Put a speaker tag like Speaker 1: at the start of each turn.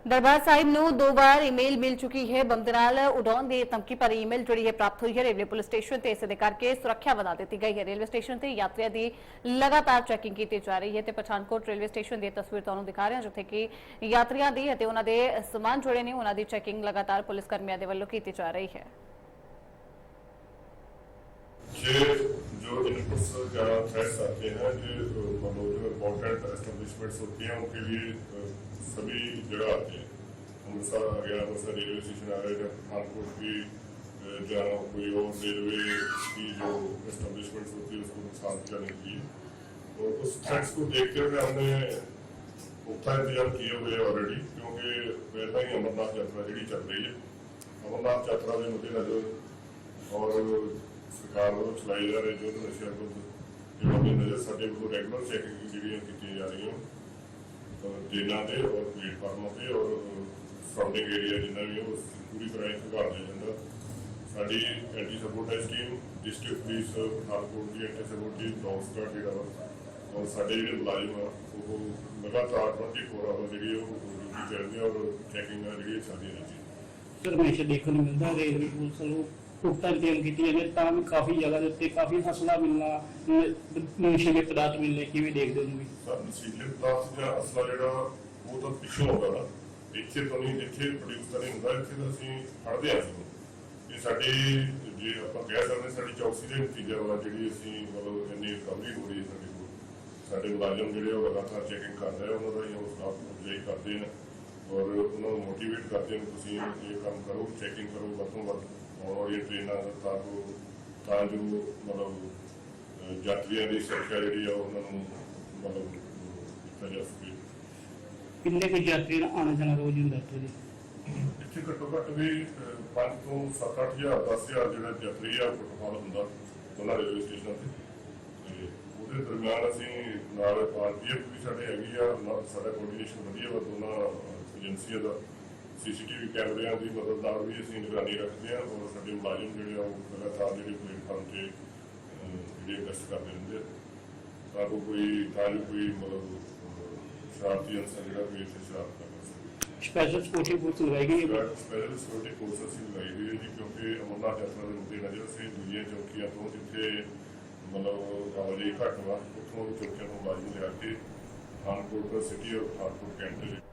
Speaker 1: ਦਰਬਾਰ ਸਾਹਿਬ ਨੂੰ ਦੋ ਵਾਰ ਈਮੇਲ ਮਿਲ ਚੁੱਕੀ ਹੈ ਬੰਦ ਨਾਲ ਉਡਾਉਣ ਦੀ ਧਮਕੀ ਪਰ ਈਮੇਲ ਜਿਹੜੀ ਹੈ ਪ੍ਰਾਪਤ ਹੋਈ ਹੈ ਰੇਲਵੇ ਪੁਲਿਸ ਸਟੇਸ਼ਨ ਤੇ ਇਸ ਦੇ ਕਰਕੇ ਸੁਰੱਖਿਆ ਵਧਾ ਦਿੱਤੀ ਗਈ ਹੈ ਰੇਲਵੇ ਸਟੇਸ਼ਨ ਤੇ ਯਾਤਰੀਆਂ ਦੀ ਲਗਾਤਾਰ ਚੈਕਿੰਗ ਕੀਤੀ ਜਾ ਰਹੀ ਹੈ ਤੇ ਪਠਾਨਕੋਟ ਰੇਲਵੇ ਸਟੇਸ਼ਨ ਦੀ ਇਹ ਤਸਵੀਰ ਤੁਹਾਨੂੰ ਦਿਖਾ ਰਹੇ ਹਾਂ ਜਿੱਥੇ ਕਿ ਯਾਤਰੀਆਂ ਦੀ ਅਤੇ ਉਹਨਾਂ ਦੇ ਸਮਾਨ ਜੁੜੇ ਨੇ ਉਹਨਾਂ ਦੀ ਚੈਕਿੰਗ ਲਗਾਤਾਰ ਪੁਲਿਸ ਕਰਮੀਆਂ ਦੇ ਵੱਲੋਂ ਕੀਤੀ ਜਾ ਰਹੀ ਹੈ
Speaker 2: ये जो इनपुट्स या थ्रेट्स आते हैं ये अ, मतलब जो इम्पोर्टेंट रिफ्रेशमेंट होती हैं उनके लिए सभी जगह आते हैं। अमृतसर आ गया अमृतसर रेलवे स्टेशन आ गया, जब पठानकोट भी जाना कोई और रेलवे की जो इस्टब्लिशमेंट होती है, उसको नुकसान पहुँचाने के लिए। और उस थ्रेड्स को देखते हुए हमने पुख्ता इंतज़ाम किए हुए ऑलरेडी क्योंकि पहला ही अमरनाथ यात्रा जी चल रही है अमरनाथ यात्रा के मद्देनजर और सरकार वालों चलाई जा रही जो नशे को ਵਿਰੁੱਧ ਦੇ ਮੱਦੇਨਜ਼ਰ ਸਾਡੇ ਕੋਲ ਰੈਗੂਲਰ ਚੈਕਿੰਗ ਜਿਹੜੀਆਂ ਕੀਤੀਆਂ ਜਾ ਰਹੀਆਂ ਟ੍ਰੇਨਾਂ ਦੇ ਔਰ ਪਲੇਟਫਾਰਮਾਂ ਤੇ ਔਰ ਸਰਾਊਂਡਿੰਗ ਏਰੀਆ ਜਿੰਨਾ ਵੀ ਉਹ ਪੂਰੀ ਤਰ੍ਹਾਂ ਹੀ ਲਿਆ ਜਾਂਦਾ। ਸਾਡੀ anti sabotage team district police Pathankot ਦੀ ਐਂਟੀ ਸਬੋਟੇਜ ਡੌਗ ਸਕਾਡ ਜਿਹੜਾ ਵਾ, ਔਰ ਸਾਡੇ ਜਿਹੜੇ ਮੁਲਾਜ਼ਮ ਆ, ਉਹ ਲਗਾਤਾਰ 24 ਆਵਰ ਜਿਹੜੀ ਉਹ ਡਿਊਟੀ ਕਰਦੇ ਔਰ ਚੈਕਿੰਗ ਜਿਹੜੀ ਚੱਲਦੀ ਰਹਿੰਦੀ
Speaker 3: ਸਰ ਹਮੇਸ਼ਾ ਦੇਖਣ ਨੂੰ ਮਿਲਦਾ, ਰੇਲਵੇ ਪੁਲਿਸ ਵੱਲੋਂ ਪੁਖਤਾ ਇੰਤਜ਼ਾਮ ਕੀਤੇ ਜਾਂਦੇ ਤਾਂ ਵੀ ਕਾਫੀ ਜਗ੍ਹਾ ਦੇ ਉੱਤੇ ਕਾਫੀ ਹਸਲਾ ਮਿਲਣਾ ਨ- ਨਸ਼ੀਲੇ ਪਦਾਰਥ ਮਿਲਣੇ ਕਿਵੇਂ ਦੇਖਦੇ ਹੋ ਤੁਸੀਂ?
Speaker 2: ਸਾਨੂੰ ਸੀਲੇ ਪਦਾਰਥ ਜਾਂ ਅਸਲਾ ਜਿਹੜਾ ਉਹ ਤਾਂ ਪਿੱਛੋਂ ਆਉਂਦਾ ਨਾ। ਇੱਥੇ ਤੋਂ ਨਹੀਂ ਇੱਥੇ ਪ੍ਰੋਡਿਊਸ ਤਾਂ ਨਹੀਂ ਹੁੰਦਾ ਇੱਥੇ ਤਾਂ ਅਸੀਂ ਫੜਦੇ ਆ ਅਸੀਂ। ਇਹ ਸਾਡੀ ਜੇ ਆਪਾਂ ਕਹਿ ਸਕਦੇ ਹਾਂ, ਸਾਡੀ ਚੌਕਸੀ ਦੇ ਨਤੀਜਾ ਵਾ ਜਿਹੜੀ ਅਸੀਂ ਮਤਲਬ ਇੰਨੀ ਰਿਕਵਰੀ ਹੋ ਰਹੀ ਹੈ ਸਾਡੇ ਕੋਲ। ਸਾਡੇ ਮੁਲਾਜ਼ਮ ਜਿਹੜੇ ਉਹ ਲਗਾਤਾਰ ਚੈਕਿੰਗ ਕਰਦੇ ਆ ਉਹਨਾਂ ਦਾ ਹੀ ਹੌਸਲਾ ਅਫਜ਼ਾਈ ਕਰਦੇ ਨੇ। ਔਰ ਉਹਨਾਂ ਨੂੰ ਮੋਟੀਵੇਟ ਕਰਦੇ ਨੇ ਤੁਸੀਂ ਇਹ ਕੰਮ ਕਰੋ ਚੈਕਿੰਗ ਕਰੋ ਵੱਧ ਤੋਂ ਵੱਧ। ਵਾਲੀਆਂ ਟ੍ਰੇਨਾਂ ਦਾ ਤਾਂ ਜੋ ਤਾਂ ਜੋ ਮਤਲਬ ਯਾਤਰੀਆਂ ਦੀ ਸੁਰੱਖਿਆ ਜਿਹੜੀ ਆ ਉਹਨਾਂ ਨੂੰ ਮਤਲਬ ਕੀਤਾ ਜਾ ਸਕੇ।
Speaker 3: ਕਿੰਨੇ ਕੁ ਯਾਤਰੀ ਆਉਣਾ ਜਾਣਾ ਰੋਜ਼ ਹੁੰਦਾ ਇੱਥੇ ਜੀ
Speaker 2: ਇੱਥੇ ਘੱਟੋ ਘੱਟ ਵੀ 5 ਤੋਂ 7-8 ਹਜ਼ਾਰ 10 ਹਜ਼ਾਰ ਜਿਹੜਾ ਯਾਤਰੀ ਆ ਫੁੱਟਫਾਲ ਹੁੰਦਾ ਉਹਨਾਂ ਰੇਲਵੇ ਸਟੇਸ਼ਨ ਤੇ। ਤੇ ਉਹਦੇ ਦਰਮਿਆਨ ਅਸੀਂ ਨਾਲ ਆਰਪੀਐਫ ਵੀ ਸਾਡੇ ਹੈਗੀ ਆ ਨਾਲ ਸਾਡਾ ਕੋਆਰਡੀਨੇਸ਼ਨ ਵਧੀਆ ਵਾ ਦੋਨਾਂ ਏਜੰਸੀਆਂ ਦਾ। ਸੀਸੀਟੀਵੀ ਕੈਮਰਿਆਂ ਦੀ ਮਦਦ ਨਾਲ ਵੀ ਅਸੀਂ ਨਿਗਰਾਨੀ ਰੱਖਦੇ ਆ ਔਰ ਸਾਡੇ ਮੁਲਾਜ਼ਮ ਜਿਹੜੇ ਆ ਉਹ ਲਗਾਤਾਰ ਜਿਹੜੇ ਪਲੇਟਫਾਰਮ ਤੇ ਅਹ, ਜਿਹੜੇ ਗਸ਼ਤ ਕਰਦੇ ਰਹਿੰਦੇ ਆ। ਤਾਂ ਜੋ ਕੋਈ ਤਾਂ ਜੋ ਕੋਈ ਮਤਲਬ ਅਹ, ਸ਼ਰਾਰਤੀ ਅਨਸਰ ਜਿਹੜਾ ਕੋਈ ਇੱਥੇ ਸ਼ਰਾਰਤ ਕਰ ਸਕੇ
Speaker 3: ਸਪੈਸ਼ਲ ਸਪੋਰਟਿੰਗ ਫੋਰਸ ਲਗਾਈ ਗਈ ਹੈ
Speaker 2: ਸਪੈਸ਼ਲ ਸਿਕਿਉਰਿਟੀ ਫੋਰਸ ਅਸੀਂ ਲਗਾਈ ਹੋਈ ਹੈ ਜੀ ਕਿਉਂਕਿ ਅਮਰਨਾਥ ਯਾਤਰਾ ਦੇ ਮੁੱਦੇ ਨਜ਼ਰ ਅਸੀਂ ਦੂਜੀਆਂ ਚੌਕੀਆਂ ਤੋਂ ਜਿੱਥੇ ਮਤਲਬ ਆਵਾਜਾਈ ਘੱਟ ਵਾ ਉੱਥੋਂ ਦੀ ਚੌਕੀਆਂ ਤੋਂ ਬਾਜੀ ਲਿਆ ਕੇ ਪਠਾਨਕੋਟ ਸਿਟੀ ਔਰ ਪਠਾਨਕੋਟ ਕੈਂਟ ਦੇ ਵਿੱਚ